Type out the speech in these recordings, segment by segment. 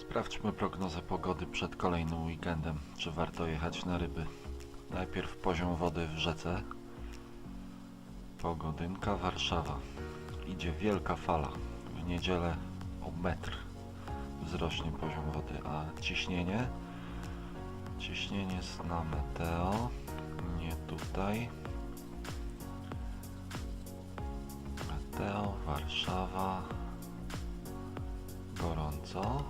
Sprawdźmy prognozę pogody przed kolejnym weekendem. Czy warto jechać na ryby? Najpierw poziom wody w rzece. Pogodynka Warszawa. Idzie wielka fala. W niedzielę o metr wzrośnie poziom wody. A ciśnienie? Ciśnienie jest na meteo. Nie tutaj. Meteo, Warszawa. Gorąco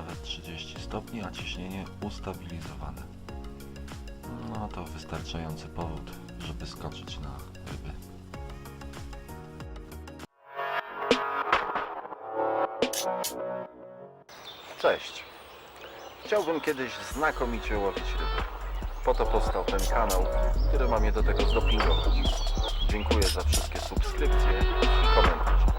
nawet 30 stopni, a ciśnienie ustabilizowane. No to wystarczający powód, żeby skoczyć na ryby. Cześć! Chciałbym kiedyś znakomicie łowić ryby. Po to powstał ten kanał, który ma mnie do tego zdopingować. Dziękuję za wszystkie subskrypcje i komentarze.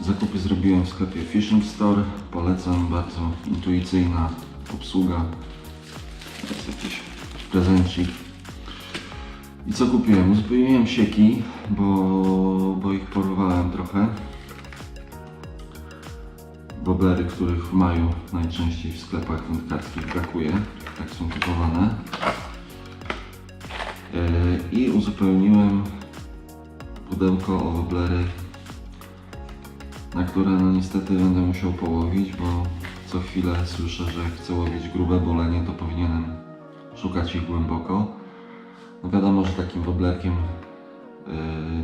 Zakupy zrobiłem w sklepie Fishing Store. Polecam, bardzo intuicyjna obsługa. Jest jakiś prezencik. I co kupiłem? Uzupełniłem sieki, bo, bo ich porwałem trochę. Boblery, których w maju najczęściej w sklepach wędkarskich brakuje. Tak są kupowane. Yy, I uzupełniłem pudełko o woblery na które no niestety będę musiał połowić, bo co chwilę słyszę, że jak chcę łowić grube bolenie, to powinienem szukać ich głęboko. No wiadomo, że takim woblerkiem yy,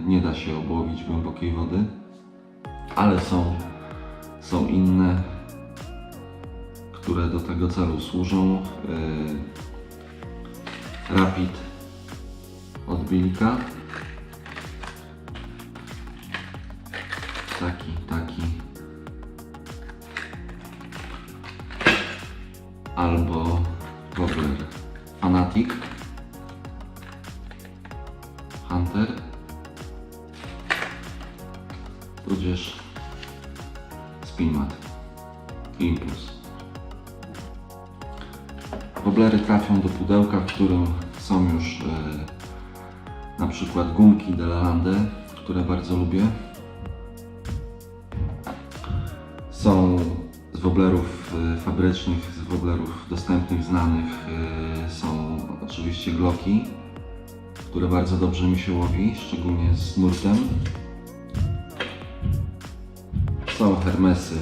nie da się obłowić głębokiej wody, ale są, są inne, które do tego celu służą. Yy, Rapid od Bilka. taki, taki. Albo Wobbler Fanatic. Hunter. Tudzież Spinmat. Impuls. Woblery trafią do pudełka, w którym są już e, na przykład gumki Delalande, które bardzo lubię. Są z woblerów y, fabrycznych, z woblerów dostępnych, znanych. y, Są oczywiście gloki, które bardzo dobrze mi się łowi, szczególnie z nurtem. Są hermesy,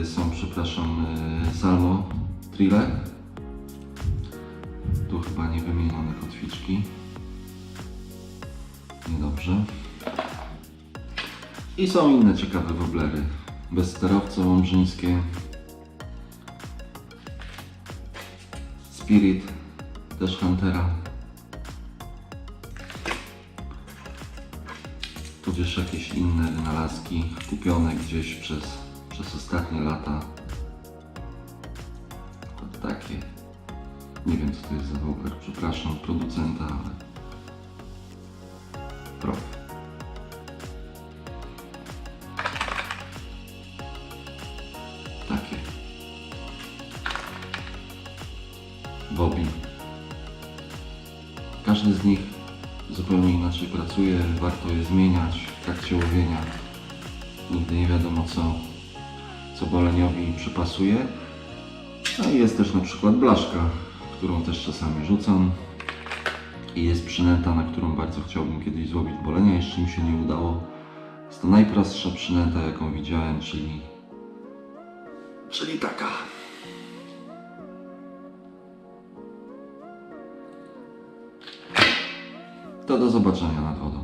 y, są przepraszam, salmo trille. Tu chyba nie wymienione kotwiczki. Niedobrze. I są inne ciekawe woblery. Bezsterowce łomżyńskie. Spirit, też Huntera. Tudzież jakieś inne wynalazki kupione gdzieś przez, przez ostatnie lata. To takie. Nie wiem co to jest za wobler, przepraszam producenta, ale prof. Bobby. Każdy z nich zupełnie inaczej pracuje, warto je zmieniać w trakcie łowienia. Nigdy nie wiadomo co, co boleniowi przypasuje. No i jest też na przykład blaszka, którą też czasami rzucam. I jest przynęta, na którą bardzo chciałbym kiedyś złowić bolenia, jeszcze mi się nie udało. Jest to najprostsza przynęta, jaką widziałem, czyli Czyli taka. Do zobaczenia nad wodą.